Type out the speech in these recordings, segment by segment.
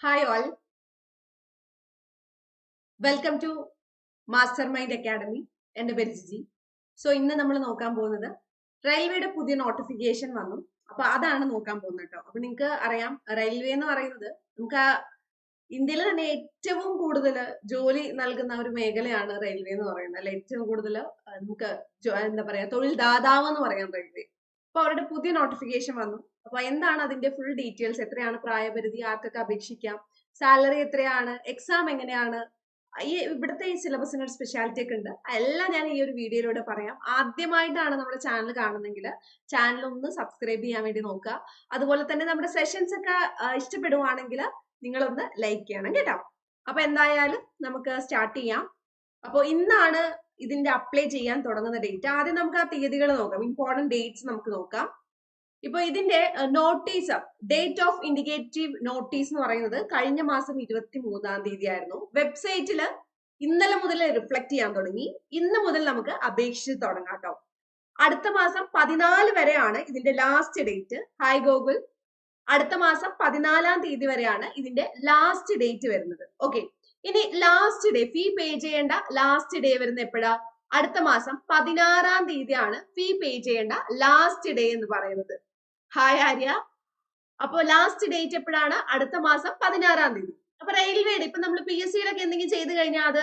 Hi all welcome to master mind academy എന്റെ പേര് Jiji. So ഇന്ന് നമ്മൾ നോക്കാൻ പോകുന്നത് റെയിൽവേയുടെ പുതിയ നോട്ടിഫിക്കേഷൻ വന്നു. അപ്പൊ അതാണ് നോക്കാൻ പോകുന്നത് കേട്ടോ. അപ്പൊ നിങ്ങൾക്ക് അറിയാം റെയിൽവേ എന്ന് പറയുന്നത് നമുക്ക് ഇന്ത്യയിൽ തന്നെ ഏറ്റവും കൂടുതൽ ജോലി നൽകുന്ന ഒരു മേഖലയാണ് റെയിൽവേ എന്ന് പറയുന്നത്. അല്ലെ? ഏറ്റവും കൂടുതൽ നമുക്ക് എന്താ പറയാ തൊഴിൽ ദാതാവ് എന്ന് പറയാം റെയിൽവേ അപ്പൊ അവരുടെ പുതിയ നോട്ടിഫിക്കേഷൻ വന്നു. അപ്പൊ എന്താണ് അതിന്റെ ഫുൾ ഡീറ്റെയിൽസ് എത്രയാണ് പ്രായപരിധി? ആർക്കൊക്കെ അപേക്ഷിക്കാം? സാലറി എത്രയാണ്? എക്സാം എങ്ങനെയാണ്? ഈ ഇവിടുത്തെ ഈ സിലബസിന് ഒരു സ്പെഷ്യാലിറ്റി ഒക്കെ ഉണ്ട്. എല്ലാം ഞാൻ ഈ ഒരു വീഡിയോയിലൂടെ പറയാം. ആദ്യമായിട്ടാണ് നമ്മുടെ ചാനൽ കാണുന്നെങ്കിൽ ചാനൽ ഒന്ന് സബ്സ്ക്രൈബ് ചെയ്യാൻ വേണ്ടി നോക്കുക. അതുപോലെ തന്നെ നമ്മുടെ സെഷൻസ് ഒക്കെ ഇഷ്ടപ്പെടുവാണെങ്കിൽ നിങ്ങളൊന്ന് ലൈക്ക് ചെയ്യണം കേട്ടോ. അപ്പൊ എന്തായാലും നമുക്ക് സ്റ്റാർട്ട് ചെയ്യാം. അപ്പോൾ ഇന്നാണ് ഇതിന്റെ അപ്ലൈ ചെയ്യാൻ തുടങ്ങുന്ന ഡേറ്റ് ആദ്യം നമുക്ക് ആ തീയതികൾ നോക്കാം. ഇമ്പോർട്ടന്റ് ഡേറ്റ്സ് നമുക്ക് നോക്കാം. ഇപ്പൊ ഇതിന്റെ notice date of indicative notice എന്ന് പറയുന്നത് കഴിഞ്ഞ മാസം ഇരുപത്തി മൂന്നാം തീയതി ആയിരുന്നു വെബ്സൈറ്റിൽ ഇന്നലെ മുതൽ റിഫ്ലക്ട് ചെയ്യാൻ തുടങ്ങി. ഇന്ന് മുതൽ നമുക്ക് അപേക്ഷിച്ച് തുടങ്ങാം കേട്ടോ അടുത്ത മാസം പതിനാല് വരെയാണ് ഇതിന്റെ ലാസ്റ്റ് ഡേറ്റ് ഹായ് ഗോകുൽ അടുത്ത മാസം പതിനാലാം തീയതി വരെയാണ് ഇതിന്റെ ലാസ്റ്റ് ഡേറ്റ് വരുന്നത്. ഓക്കെ ഇനി ലാസ്റ്റ് ഡേ ഫീ പേ ചെയ്യേണ്ട ലാസ്റ്റ് ഡേ വരുന്ന എപ്പോഴാ? അടുത്ത മാസം പതിനാറാം തീയതിയാണ് ഫീ പേ ചെയ്യേണ്ട ലാസ്റ്റ് ഡേ എന്ന് പറയുന്നത്. ഹായ് ആര്യ. അപ്പോ ലാസ്റ്റ് ഡേറ്റ് എപ്പോഴാണ്? അടുത്ത മാസം പതിനാറാം തീയതി. അപ്പൊ റെയിൽവേയുടെ ഇപ്പൊ നമ്മൾ പി എസ് സിയിലൊക്കെ എന്തെങ്കിലും ചെയ്ത് കഴിഞ്ഞാൽ അത്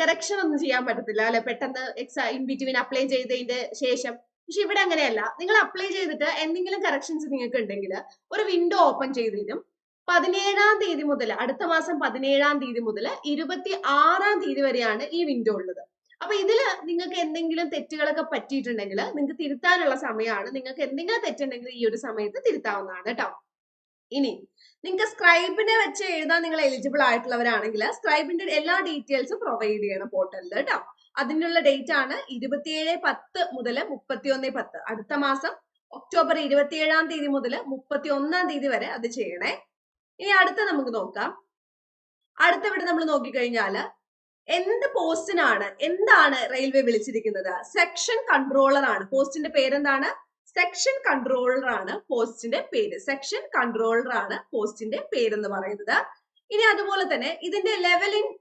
കറക്ഷൻ ഒന്നും ചെയ്യാൻ പറ്റത്തില്ല അല്ലെ? പെട്ടെന്ന് എക്സാ ഇൻ ബിറ്റ്വീൻ അപ്ലൈ ചെയ്തതിന്റെ ശേഷം. പക്ഷെ ഇവിടെ അങ്ങനെയല്ല. നിങ്ങൾ അപ്ലൈ ചെയ്തിട്ട് എന്തെങ്കിലും കറക്ഷൻസ് നിങ്ങൾക്ക് ഉണ്ടെങ്കിൽ ഒരു വിൻഡോ ഓപ്പൺ ചെയ്ത് തരും. പതിനേഴാം തീയതി മുതൽ അടുത്ത മാസം പതിനേഴാം തീയതി മുതൽ ഇരുപത്തി ആറാം തീയതി വരെയാണ് ഈ വിൻഡോ ഉള്ളത്. അപ്പൊ ഇതിൽ നിങ്ങൾക്ക് എന്തെങ്കിലും തെറ്റുകളൊക്കെ പറ്റിയിട്ടുണ്ടെങ്കിൽ നിങ്ങൾക്ക് തിരുത്താനുള്ള സമയമാണ്. നിങ്ങൾക്ക് എന്തെങ്കിലും തെറ്റുണ്ടെങ്കിൽ ഈ ഒരു സമയത്ത് തിരുത്താവുന്നതാണ് കേട്ടോ ഇനി നിങ്ങൾക്ക് സ്ക്രൈബിനെ വെച്ച് എഴുതാൻ നിങ്ങൾ എലിജിബിൾ ആയിട്ടുള്ളവരാണെങ്കിൽ സ്ക്രൈബിന്റെ എല്ലാ ഡീറ്റെയിൽസും പ്രൊവൈഡ് ചെയ്യണം പോർട്ടലിൽ കേട്ടോ അതിനുള്ള ഡേറ്റ് ആണ് ഇരുപത്തിയേഴ് പത്ത് മുതൽ മുപ്പത്തിയൊന്ന് പത്ത്. അടുത്ത മാസം ഒക്ടോബർ ഇരുപത്തിയേഴാം തീയതി മുതൽ മുപ്പത്തി ഒന്നാം തീയതി വരെ അത് ചെയ്യണേ. ഇനി അടുത്ത നമുക്ക് നോക്കാം. അടുത്ത ഇവിടെ നമ്മൾ നോക്കിക്കഴിഞ്ഞാൽ എന്ത് പോസ്റ്റിനാണ് എന്താണ് റെയിൽവേ വിളിച്ചിരിക്കുന്നത്? സെക്ഷൻ കൺട്രോളർ ആണ്. പോസ്റ്റിന്റെ പേരെന്താണ്? സെക്ഷൻ കൺട്രോളർ ആണ് പോസ്റ്റിന്റെ പേര്. സെക്ഷൻ കൺട്രോളർ ആണ് പോസ്റ്റിന്റെ പേരെന്ന് പറയുന്നത്. ഇനി അതുപോലെ തന്നെ ഇതിന്റെ ലെവലിംഗ്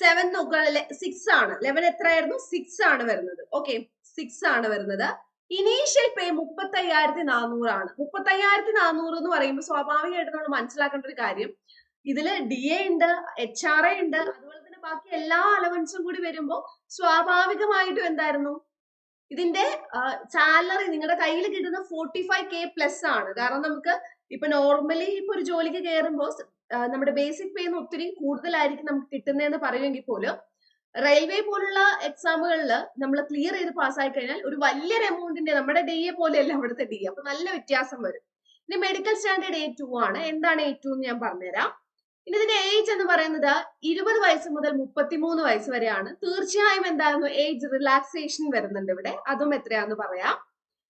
സെവൻ നോക്കുക സിക്സ് ആണ്. ലെവൽ എത്രയായിരുന്നു? സിക്സ് ആണ് വരുന്നത്. ഓക്കെ സിക്സ് ആണ് വരുന്നത്. ഇനീഷ്യൽ പേ മുപ്പത്തി അയ്യായിരത്തി നാനൂറാണ് മുപ്പത്തി അയ്യായിരത്തി നാനൂറ് എന്ന് പറയുമ്പോൾ സ്വാഭാവികമായിട്ട് നമ്മൾ മനസ്സിലാക്കേണ്ട ഒരു കാര്യം ഇതിൽ ഡി എ ഉണ്ട് എച്ച് ആർ എ ഉണ്ട് അതുപോലെ തന്നെ ബാക്കി എല്ലാ അലവൻസും കൂടി വരുമ്പോൾ സ്വാഭാവികമായിട്ടും എന്തായിരുന്നു? ഇതിന്റെ സാലറി നിങ്ങളുടെ കയ്യിൽ കിട്ടുന്ന ഫോർട്ടി ഫൈവ് കെ പ്ലസ് ആണ്. കാരണം നമുക്ക് ഇപ്പൊ നോർമലി ഇപ്പൊ ഒരു ജോലിക്ക് കയറുമ്പോൾ നമ്മുടെ ബേസിക് പേ ഒത്തിരി കൂടുതലായിരിക്കും നമുക്ക് കിട്ടുന്നതെന്ന് പറയുമെങ്കിൽ പോലും റെയിൽവേ പോലുള്ള എക്സാമുകളിൽ നമ്മൾ ക്ലിയർ ചെയ്ത് പാസ്സായി കഴിഞ്ഞാൽ ഒരു വലിയൊരു എമൗണ്ടിന്റെ നമ്മുടെ ഡി എ പോലെയല്ല അവിടുത്തെ ഡി. അപ്പൊ നല്ല വ്യത്യാസം വരും. ഇനി മെഡിക്കൽ സ്റ്റാൻഡേർഡ് എ ടു ആണ്. എന്താണ് എ ടു എന്ന് ഞാൻ പറഞ്ഞുതരാം. ഇനി ഇതിന്റെ ഏജ് എന്ന് പറയുന്നത് ഇരുപത് വയസ്സ് മുതൽ മുപ്പത്തിമൂന്ന് വയസ്സ് വരെയാണ്. തീർച്ചയായും എന്തായിരുന്നു ഏജ് റിലാക്സേഷൻ വരുന്നുണ്ട് ഇവിടെ. അതും എത്രയാന്ന് പറയാം.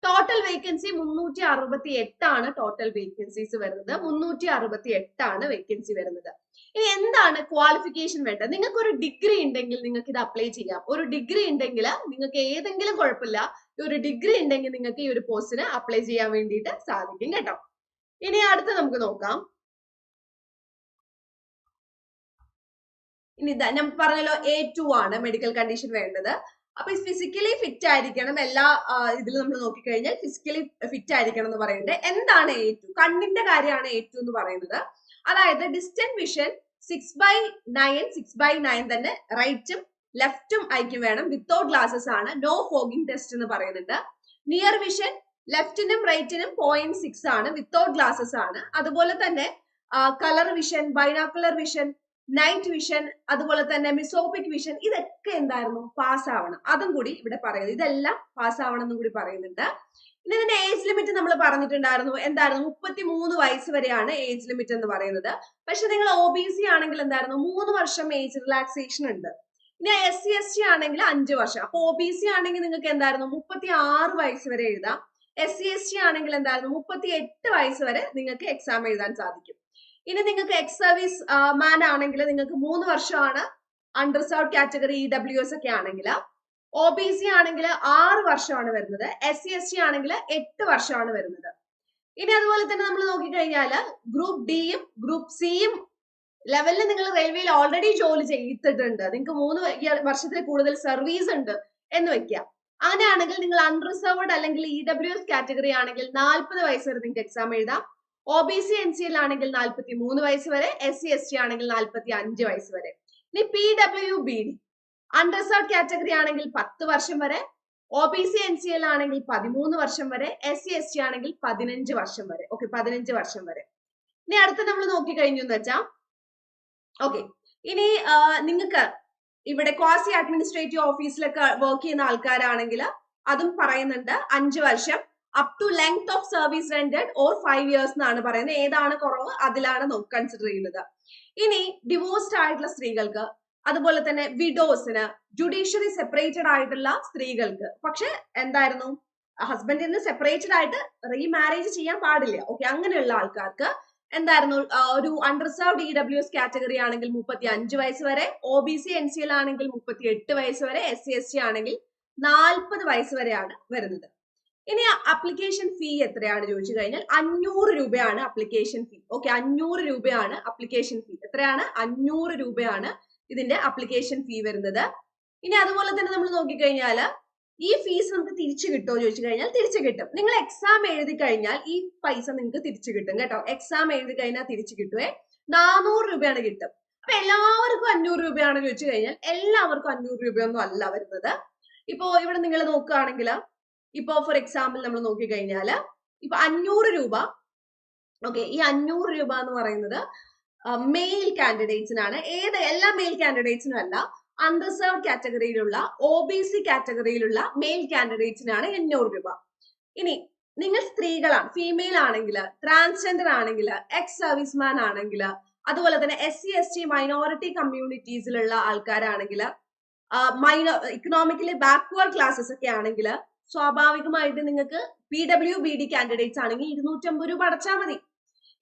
ടോട്ടൽ വേക്കൻസി മുന്നൂറ്റി അറുപത്തി എട്ടാണ് ടോട്ടൽ വേക്കൻസീസ് വരുന്നത്. മുന്നൂറ്റി അറുപത്തി എട്ടാണ് വേക്കൻസി വരുന്നത്. ഇനി എന്താണ് ക്വാളിഫിക്കേഷൻ വേണ്ടത്? നിങ്ങൾക്ക് ഒരു ഡിഗ്രി ഉണ്ടെങ്കിൽ നിങ്ങൾക്ക് ഇത് അപ്ലൈ ചെയ്യാം. ഒരു ഡിഗ്രി ഉണ്ടെങ്കിൽ നിങ്ങൾക്ക് ഏതെങ്കിലും കുഴപ്പമില്ല. ഒരു ഡിഗ്രി ഉണ്ടെങ്കിൽ നിങ്ങൾക്ക് ഈ ഒരു പോസ്റ്റിന് അപ്ലൈ ചെയ്യാൻ വേണ്ടിയിട്ട് സാധിക്കും കേട്ടോ. ഇനി അടുത്ത് നമുക്ക് നോക്കാം. ഇനി ഞാൻ പറഞ്ഞല്ലോ എ ടു ആണ് മെഡിക്കൽ കണ്ടീഷൻ വേണ്ടത്. അപ്പൊ ഈ ഫിസിക്കലി ഫിറ്റ് ആയിരിക്കണം എല്ലാ ഇതിൽ നമ്മൾ നോക്കിക്കഴിഞ്ഞാൽ ഫിസിക്കലി ഫിറ്റ് ആയിരിക്കണം എന്ന് പറയുന്നത്. എന്താണ് എ ടു കണ്ണിന്റെ കാര്യമാണ് എ ടു എന്ന് പറയുന്നത്. അതായത് distant vision six by nine six by nine തന്നെ റൈറ്റും ലെഫ്റ്റും ആയിരിക്കും വേണം. വിത്തൗട്ട് ഗ്ലാസസ് ആണ്. നോ ഫോഗിംഗ് ടെസ്റ്റ് എന്ന് പറയുന്നുണ്ട് നിയർ വിഷൻ ലെഫ്റ്റിനും റൈറ്റിനും പോയിന്റ് സിക്സ് ആണ്. വിത്തൗട്ട് ഗ്ലാസസ് ആണ്. അതുപോലെ തന്നെ colour vision binocular vision night vision അതുപോലെ തന്നെ മിസോപിക് വിഷൻ ഇതൊക്കെ എന്തായിരുന്നു? പാസ് ആവണം. അതും കൂടി ഇവിടെ പറയുന്നത് ഇതെല്ലാം പാസ് ആവണം എന്നും കൂടി പറയുന്നുണ്ട്. ഇനി ഇതിന്റെ ഏജ് ലിമിറ്റ് നമ്മൾ പറഞ്ഞിട്ടുണ്ടായിരുന്നു. എന്തായിരുന്നു? മുപ്പത്തി മൂന്ന് വയസ്സ് വരെയാണ് ഏജ് ലിമിറ്റ് എന്ന് പറയുന്നത്. പക്ഷെ നിങ്ങൾ ഒ ബി സി ആണെങ്കിൽ എന്തായിരുന്നു? മൂന്ന് വർഷം ഏജ് റിലാക്സേഷൻ ഉണ്ട്. ഇനി എസ് സി എസ് ടി ആണെങ്കിൽ അഞ്ച് വർഷം. അപ്പൊ ഒ ബി സി ആണെങ്കിൽ നിങ്ങൾക്ക് എന്തായിരുന്നു? മുപ്പത്തി ആറ് വയസ്സ് വരെ എഴുതാം. എസ് സി എസ് ടി ആണെങ്കിൽ എന്തായിരുന്നു? മുപ്പത്തി എട്ട് വയസ്സ് വരെ നിങ്ങൾക്ക് എക്സാം എഴുതാൻ സാധിക്കും. ഇനി നിങ്ങൾക്ക് എക്സ് സർവീസ് മാൻ ആണെങ്കിൽ നിങ്ങൾക്ക് മൂന്ന് വർഷമാണ് unreserved category E W S ഒക്കെ ആണെങ്കിൽ. ഒ ബി സി ആണെങ്കിൽ ആറ് വർഷമാണ് വരുന്നത്. എസ് സി എസ് ടി ആണെങ്കിൽ എട്ട് വർഷമാണ് വരുന്നത്. ഇനി അതുപോലെ തന്നെ നമ്മൾ നോക്കിക്കഴിഞ്ഞാൽ ഗ്രൂപ്പ് ഡിയും ഗ്രൂപ്പ് സിയും ലെവലിൽ നിങ്ങൾ റെയിൽവേയിൽ ഓൾറെഡി ജോലി ചെയ്തിട്ടുണ്ട്. നിങ്ങൾക്ക് മൂന്ന് വർഷത്തിൽ കൂടുതൽ സർവീസ് ഉണ്ട് എന്ന് വെക്കുക അങ്ങനെയാണെങ്കിൽ നിങ്ങൾ അൺറിസർവ്ഡ് അല്ലെങ്കിൽ ഇ ഡബ്ല്യു എസ് കാറ്റഗറി ആണെങ്കിൽ നാൽപ്പത് വയസ്സ് വരെ നിങ്ങൾക്ക് എക്സാം എഴുതാം. O B C N C L ആണെങ്കിൽ നാൽപ്പത്തി മൂന്ന് വയസ്സ് വരെ എസ് സി എസ് ടി ആണെങ്കിൽ നാൽപ്പത്തി അഞ്ച് വയസ്സ് വരെ. ഇനി P W B D unreserved category ആണെങ്കിൽ പത്ത് വർഷം വരെ O B C N C L ആണെങ്കിൽ പതിമൂന്ന് വർഷം വരെ എസ് സി എസ് ടി ആണെങ്കിൽ പതിനഞ്ച് വർഷം വരെ. ഓക്കെ പതിനഞ്ച് വർഷം വരെ. ഇനി അടുത്ത നമ്മൾ നോക്കി കഴിഞ്ഞു എന്ന് വെച്ചാൽ ഓക്കെ ഇനി നിങ്ങൾക്ക് ഇവിടെ ക്വാസി അഡ്മിനിസ്ട്രേറ്റീവ് ഓഫീസിലൊക്കെ വർക്ക് ചെയ്യുന്ന ആൾക്കാരാണെങ്കിൽ അതും പറയുന്നുണ്ട് അഞ്ച് വർഷം up to length of service rendered or five years എന്നാണ് പറയുന്നത്. ഏതാണ് കുറവ്? അതിലാണ് നമുക്ക് കൺസിഡർ ചെയ്യുന്നത്. ഇനി ഡിവോഴ്സ്ഡ് ആയിട്ടുള്ള സ്ത്രീകൾക്ക് അതുപോലെ തന്നെ വിഡോസിന് ജുഡീഷ്യറി സെപ്പറേറ്റഡ് ആയിട്ടുള്ള സ്ത്രീകൾക്ക് പക്ഷെ എന്തായിരുന്നു? ഹസ്ബൻഡിൽ നിന്ന് സെപ്പറേറ്റഡ് ആയിട്ട് റീമാരേജ് ചെയ്യാൻ പാടില്ല. ഓക്കെ അങ്ങനെയുള്ള ആൾക്കാർക്ക് എന്തായിരുന്നു? ഒരു unreserved E W S category ആണെങ്കിൽ മുപ്പത്തി അഞ്ച് വയസ്സ് വരെ O B C N C L ആണെങ്കിൽ മുപ്പത്തി എട്ട് വയസ്സ് വരെ എസ് സി എസ് ടി ആണെങ്കിൽ നാൽപ്പത് വയസ്സ് വരെയാണ് വരുന്നത്. ഇനി അപ്ലിക്കേഷൻ ഫീ എത്രയാണ് ചോദിച്ചു കഴിഞ്ഞാൽ അഞ്ഞൂറ് രൂപയാണ് അപ്ലിക്കേഷൻ ഫീ ഓക്കെ അഞ്ഞൂറ് രൂപയാണ് അപ്ലിക്കേഷൻ ഫീ എത്രയാണ്? അഞ്ഞൂറ് രൂപയാണ് ഇതിന്റെ അപ്ലിക്കേഷൻ ഫീ വരുന്നത്. ഇനി അതുപോലെ തന്നെ നമ്മൾ നോക്കിക്കഴിഞ്ഞാൽ ഈ ഫീസ് നമുക്ക് തിരിച്ചു കിട്ടുമോ ചോദിച്ചു കഴിഞ്ഞാൽ തിരിച്ചു കിട്ടും. നിങ്ങൾ എക്സാം എഴുതി കഴിഞ്ഞാൽ ഈ പൈസ നിങ്ങൾക്ക് തിരിച്ചു കിട്ടും കേട്ടോ. എക്സാം എഴുതി കഴിഞ്ഞാൽ തിരിച്ചു കിട്ടുവേ. നാനൂറ് രൂപയാണ് കിട്ടും. അപ്പൊ എല്ലാവർക്കും അഞ്ഞൂറ് രൂപയാണ് ചോദിച്ചു കഴിഞ്ഞാൽ എല്ലാവർക്കും അഞ്ഞൂറ് രൂപയൊന്നും അല്ല വരുന്നത്. ഇപ്പോ ഇവിടെ നിങ്ങൾ നോക്കുകയാണെങ്കിൽ ഇപ്പോ ഫോർ എക്സാമ്പിൾ നമ്മൾ നോക്കിക്കഴിഞ്ഞാൽ ഇപ്പൊ അഞ്ഞൂറ് രൂപ ഓക്കെ ഈ അഞ്ഞൂറ് രൂപ എന്ന് പറയുന്നത് മെയിൽ കാൻഡിഡേറ്റ്സിനാണ് ഏത് എല്ലാ മെയിൽ കാൻഡിഡേറ്റ്സിനും അല്ല അൺറിസർവ്ഡ് കാറ്റഗറിയിലുള്ള ഒ ബി സി കാറ്റഗറിയിലുള്ള മെയിൽ കാൻഡിഡേറ്റ്സിനാണ് എണ്ണൂറ് രൂപ. ഇനി നിങ്ങൾ സ്ത്രീകളാണ് ഫീമെയിൽ ആണെങ്കിൽ ട്രാൻസ്ജെൻഡർ ആണെങ്കിൽ എക്സ് സർവീസ്മാൻ ആണെങ്കിൽ അതുപോലെ തന്നെ S C S T minority കമ്മ്യൂണിറ്റീസിലുള്ള ആൾക്കാരാണെങ്കിൽ മൈനോ ഇക്കണോമിക്കലി ബാക്ക്വേർഡ് ക്ലാസ്സസ് ഒക്കെ ആണെങ്കിൽ സ്വാഭാവികമായിട്ട് നിങ്ങൾക്ക് P W B D candidates ആണെങ്കിൽ ഇരുന്നൂറ്റമ്പത് രൂപ അടച്ചാൽ മതി.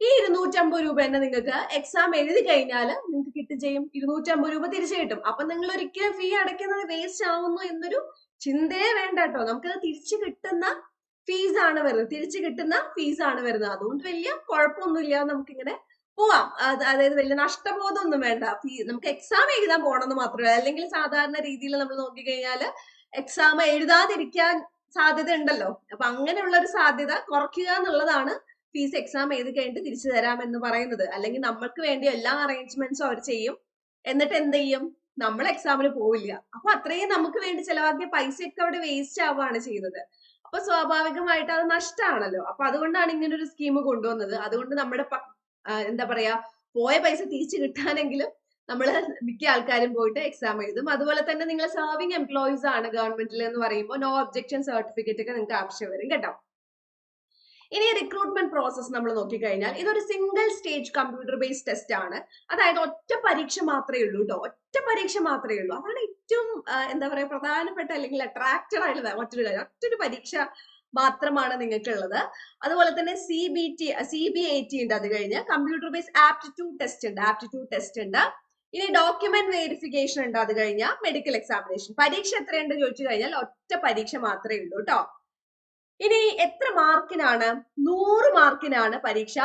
ഈ ഇരുന്നൂറ്റമ്പത് രൂപ തന്നെ നിങ്ങൾക്ക് എക്സാം എഴുതി കഴിഞ്ഞാൽ നിങ്ങൾക്ക് കിട്ടും ചെയ്യും. ഇരുന്നൂറ്റമ്പത് രൂപ തിരിച്ചു കിട്ടും. അപ്പൊ നിങ്ങൾ ഒരിക്കലും ഫീ അടയ്ക്കുന്നത് വേസ്റ്റ് ആവുന്നു എന്നൊരു ചിന്തയെ വേണ്ട കേട്ടോ. നമുക്കത് തിരിച്ചു കിട്ടുന്ന ഫീസ് ആണ് വരുന്നത്. തിരിച്ചു കിട്ടുന്ന ഫീസ് ആണ് വരുന്നത്. അതുകൊണ്ട് വലിയ കുഴപ്പമൊന്നുമില്ല. നമുക്കിങ്ങനെ പോവാം. അത് അതായത് വലിയ നഷ്ടബോധമൊന്നും വേണ്ട. നമുക്ക് എക്സാം എഴുതാൻ പോകണമെന്ന് മാത്രമേ അല്ലെങ്കിൽ സാധാരണ രീതിയിൽ നമ്മൾ നോക്കിക്കഴിഞ്ഞാൽ എക്സാം എഴുതാതിരിക്കാൻ സാധ്യത ഉണ്ടല്ലോ അപ്പൊ അങ്ങനെയുള്ള ഒരു സാധ്യത കുറയ്ക്കുക എന്നുള്ളതാണ് ഫീസ് എക്സാം എഴുതി കഴിഞ്ഞിട്ട് തിരിച്ചു തരാം എന്ന് പറയുന്നത്. അല്ലെങ്കിൽ നമ്മൾക്ക് വേണ്ടി എല്ലാ അറേഞ്ച്മെന്റ്സും അവർ ചെയ്യും. എന്നിട്ട് എന്ത് ചെയ്യും? നമ്മൾ എക്സാമിന് പോവില്ല. അപ്പൊ അത്രയും നമുക്ക് വേണ്ടി ചെലവാക്കിയ പൈസയൊക്കെ അവിടെ വേസ്റ്റ് ആവുകയാണ് ചെയ്യുന്നത്. അപ്പൊ സ്വാഭാവികമായിട്ട് അത് നഷ്ടമാണല്ലോ അപ്പൊ അതുകൊണ്ടാണ് ഇങ്ങനെ ഒരു സ്കീം കൊണ്ടുവന്നത്. അതുകൊണ്ട് നമ്മുടെ എന്താ പറയാ പോയ പൈസ തിരിച്ചു കിട്ടാനെങ്കിലും നമ്മൾ മിക്ക ആൾക്കാരും പോയിട്ട് എക്സാം എഴുതും. അതുപോലെ തന്നെ നിങ്ങൾ സർവിങ് എംപ്ലോയീസ് ആണ് ഗവൺമെന്റിൽ എന്ന് പറയുമ്പോൾ നോ ഒബ്ജെക്ഷൻ സർട്ടിഫിക്കറ്റ് ഒക്കെ നിങ്ങൾക്ക് ആവശ്യം വരും കേട്ടോ. ഇനി റിക്രൂട്ട്മെന്റ് പ്രോസസ് നമ്മൾ നോക്കിക്കഴിഞ്ഞാൽ ഇതൊരു single stage computer based test ആണ്. അതായത് ഒറ്റ പരീക്ഷ മാത്രമേ ഉള്ളൂ കേട്ടോ ഒറ്റ പരീക്ഷ മാത്രമേ ഉള്ളൂ. അതാണ് ഏറ്റവും എന്താ പറയുക പ്രധാനപ്പെട്ട അല്ലെങ്കിൽ അട്രാക്റ്റഡ് ആയിട്ടുള്ള മറ്റൊരു കാര്യം ഒറ്റൊരു പരീക്ഷ മാത്രമാണ് നിങ്ങൾക്കുള്ളത്. അതുപോലെ തന്നെ C B T C B I T ഉണ്ട് അത് കഴിഞ്ഞ് കമ്പ്യൂട്ടർ ബേസ്ഡ് ആപ്റ്റിറ്റ്യൂഡ് ടെസ്റ്റ് ഉണ്ട്. ആപ്റ്റിറ്റ്യൂഡ് ടെസ്റ്റ് ഉണ്ട്. ഇനി ഡോക്യുമെന്റ് വെരിഫിക്കേഷൻ ഉണ്ട് അത് കഴിഞ്ഞാൽ മെഡിക്കൽ എക്സാമിനേഷൻ പരീക്ഷ എത്രയുണ്ട് ചോദിച്ചു കഴിഞ്ഞാൽ ഒറ്റ പരീക്ഷ മാത്രമേ ഉള്ളൂ കേട്ടോ ഇനി എത്ര മാർക്കിനാണ്? നൂറ് മാർക്കിനാണ് പരീക്ഷ?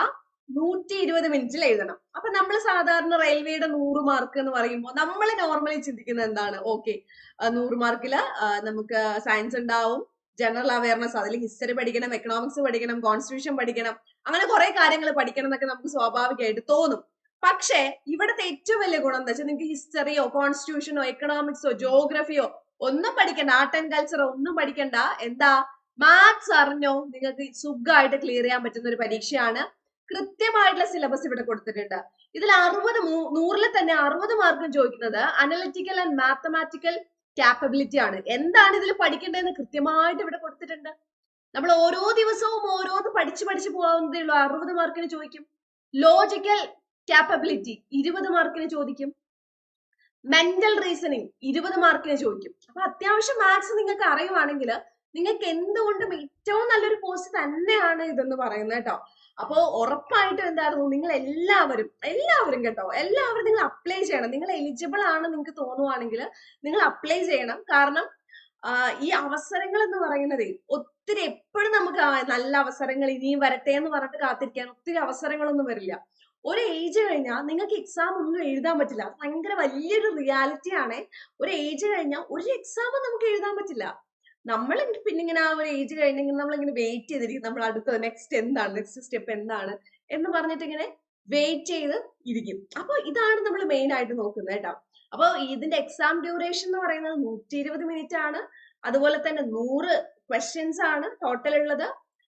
നൂറ്റി ഇരുപത് മിനിറ്റിൽ എഴുതണം. അപ്പൊ നമ്മൾ സാധാരണ റെയിൽവേയുടെ നൂറ് മാർക്ക് എന്ന് പറയുമ്പോൾ നമ്മൾ നോർമലി ചിന്തിക്കുന്നത് എന്താണ്? ഓക്കെ നൂറ് മാർക്കിൽ നമുക്ക് സയൻസ് ഉണ്ടാവും ജനറൽ അവയർനെസ് അതിൽ ഹിസ്റ്ററി പഠിക്കണം എക്കണോമിക്സ് പഠിക്കണം കോൺസ്റ്റിറ്റ്യൂഷൻ പഠിക്കണം അങ്ങനെ കുറെ കാര്യങ്ങൾ പഠിക്കണം എന്നൊക്കെ നമുക്ക് സ്വാഭാവികമായിട്ട് തോന്നും. പക്ഷേ ഇവിടുത്തെ ഏറ്റവും വലിയ ഗുണം എന്താ വെച്ചാൽ നിങ്ങൾക്ക് ഹിസ്റ്ററിയോ കോൺസ്റ്റിറ്റ്യൂഷനോ എക്കണോമിക്സോ ജോഗ്രഫിയോ ഒന്നും പഠിക്കണ്ട ആർട്ട് ആൻഡ് കൾച്ചറോ ഒന്നും പഠിക്കണ്ട. എന്താ? മാത്സ് അറിഞ്ഞോ നിങ്ങൾക്ക് സുഖമായിട്ട് ക്ലിയർ ചെയ്യാൻ പറ്റുന്ന ഒരു പരീക്ഷയാണ്. കൃത്യമായിട്ടുള്ള സിലബസ് ഇവിടെ കൊടുത്തിട്ടുണ്ട്. ഇതിൽ അറുപത് നൂറിൽ തന്നെ അറുപത് മാർക്കും ചോദിക്കുന്നത് അനലിറ്റിക്കൽ ആൻഡ് മാത്തമാറ്റിക്കൽ ക്യാപ്പബിലിറ്റി ആണ്. എന്താണ് ഇതിൽ പഠിക്കേണ്ടതെന്ന് കൃത്യമായിട്ട് ഇവിടെ കൊടുത്തിട്ടുണ്ട്. നമ്മൾ ഓരോ ദിവസവും ഓരോന്ന് പഠിച്ച് പഠിച്ച് പോകാവുന്നതേ ഉള്ളൂ. അറുപത് മാർക്കിന് ചോദിക്കും. ലോജിക്കൽ ക്യാപ്പബിലിറ്റി ഇരുപത് മാർക്കിന് ചോദിക്കും. മെന്റൽ റീസണിങ് ഇരുപത് മാർക്കിന് ചോദിക്കും. അപ്പൊ അത്യാവശ്യം മാത്സ് നിങ്ങൾക്ക് അറിയുവാണെങ്കിൽ നിങ്ങൾക്ക് എന്തുകൊണ്ടും ഏറ്റവും നല്ലൊരു പോസ്റ്റ് തന്നെയാണ് ഇതെന്ന് പറയുന്നത് കേട്ടോ. അപ്പോ ഉറപ്പായിട്ടും എന്തായിരുന്നു? നിങ്ങൾ എല്ലാവരും എല്ലാവരും കേട്ടോ എല്ലാവരും നിങ്ങൾ അപ്ലൈ ചെയ്യണം. നിങ്ങൾ എലിജിബിൾ ആണ് നിങ്ങൾക്ക് തോന്നുവാണെങ്കിൽ നിങ്ങൾ അപ്ലൈ ചെയ്യണം. കാരണം ഈ അവസരങ്ങൾ എന്ന് പറയുന്നത് ഒത്തിരി എപ്പോഴും നമുക്ക് നല്ല അവസരങ്ങൾ ഇനിയും വരട്ടെ എന്ന് പറഞ്ഞിട്ട് കാത്തിരിക്കാൻ ഒത്തിരി അവസരങ്ങളൊന്നും വരില്ല. ഒരു ഏജ് കഴിഞ്ഞാൽ നിങ്ങൾക്ക് എക്സാം ഒന്നും എഴുതാൻ പറ്റില്ല. ഭയങ്കര വലിയൊരു റിയാലിറ്റി ആണ്. ഒരു ഏജ് കഴിഞ്ഞാൽ ഒരു എക്സാമും നമുക്ക് എഴുതാൻ പറ്റില്ല. നമ്മൾ പിന്നെ ഇങ്ങനെ ആ ഒരു ഏജ് കഴിഞ്ഞെങ്കിൽ നമ്മളിങ്ങനെ വെയിറ്റ് ചെയ്തിരിക്കും. നമ്മൾ അടുത്ത നെക്സ്റ്റ് എന്താണ്? നെക്സ്റ്റ് സ്റ്റെപ്പ് എന്താണ്? എന്ന് പറഞ്ഞിട്ട് ഇങ്ങനെ വെയിറ്റ് ചെയ്ത് ഇരിക്കും. അപ്പൊ ഇതാണ് നമ്മൾ മെയിൻ ആയിട്ട് നോക്കുന്നത് കേട്ടോ. അപ്പൊ ഇതിന്റെ എക്സാം ഡ്യൂറേഷൻ എന്ന് പറയുന്നത് നൂറ്റി ഇരുപത് മിനിറ്റ് ആണ്. അതുപോലെ തന്നെ നൂറ് ക്വസ്റ്റ്യൻസ് ആണ് ടോട്ടൽ ഉള്ളത്.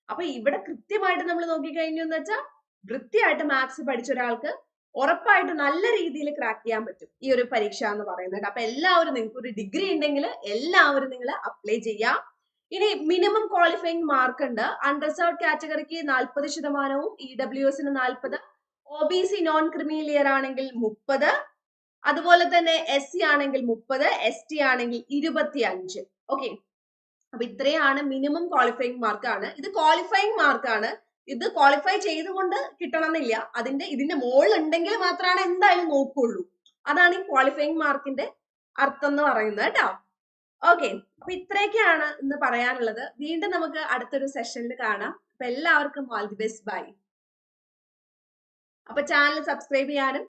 അപ്പൊ ഇവിടെ കൃത്യമായിട്ട് നമ്മൾ നോക്കിക്കഴിഞ്ഞു എന്ന് വെച്ചാൽ വൃത്തിയായിട്ട് മാത്സ് പഠിച്ച ഒരാൾക്ക് ഉറപ്പായിട്ട് നല്ല രീതിയിൽ ക്രാക്ക് ചെയ്യാൻ പറ്റും. ഈ ഒരു പരീക്ഷ എന്ന് പറയുന്നത് അപ്പൊ എല്ലാവരും നിങ്ങൾക്ക് ഒരു ഡിഗ്രി ഉണ്ടെങ്കിൽ എല്ലാവരും നിങ്ങൾ അപ്ലൈ ചെയ്യാം. ഇനി മിനിമം ക്വാളിഫയിങ് മാർക്ക് ഉണ്ട്. അൺറിസർവ് കാറ്റഗറിക്ക് നാൽപ്പത് ശതമാനവും ഇ ഡബ്ല്യു എസിന് നാൽപ്പത് O B C non creamy layer ആണെങ്കിൽ മുപ്പത് അതുപോലെ തന്നെ എസ് സി ആണെങ്കിൽ മുപ്പത് എസ് ടി ആണെങ്കിൽ ഇരുപത്തി അഞ്ച് ഓക്കെ അപ്പൊ ഇത്രയാണ് മിനിമം ക്വാളിഫയിങ് മാർക്കാണ് ഇത് ക്വാളിഫയിങ് മാർക്കാണ് ഇത് ക്വാളിഫൈ ചെയ്തുകൊണ്ട് കിട്ടണമെന്നില്ല. അതിന്റെ ഇതിന്റെ മുകളിൽ ഉണ്ടെങ്കിൽ മാത്രമാണ് എന്തായാലും നോക്കുള്ളൂ. അതാണ് ഈ ക്വാളിഫയിങ് മാർക്കിന്റെ അർത്ഥം എന്ന് പറയുന്നത് കേട്ടോ. ഓക്കെ അപ്പൊ ഇത്രയൊക്കെയാണ് ഇന്ന് പറയാനുള്ളത്. വീണ്ടും നമുക്ക് അടുത്തൊരു സെഷനിൽ കാണാം. അപ്പൊ എല്ലാവർക്കും ഓൾ ദി ബെസ്റ്റ് ബൈ അപ്പൊ ചാനൽ സബ്സ്ക്രൈബ് ചെയ്യാനും